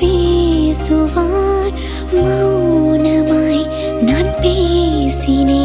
பேசுவார். மௌனமாய் நான் பேசினேன்.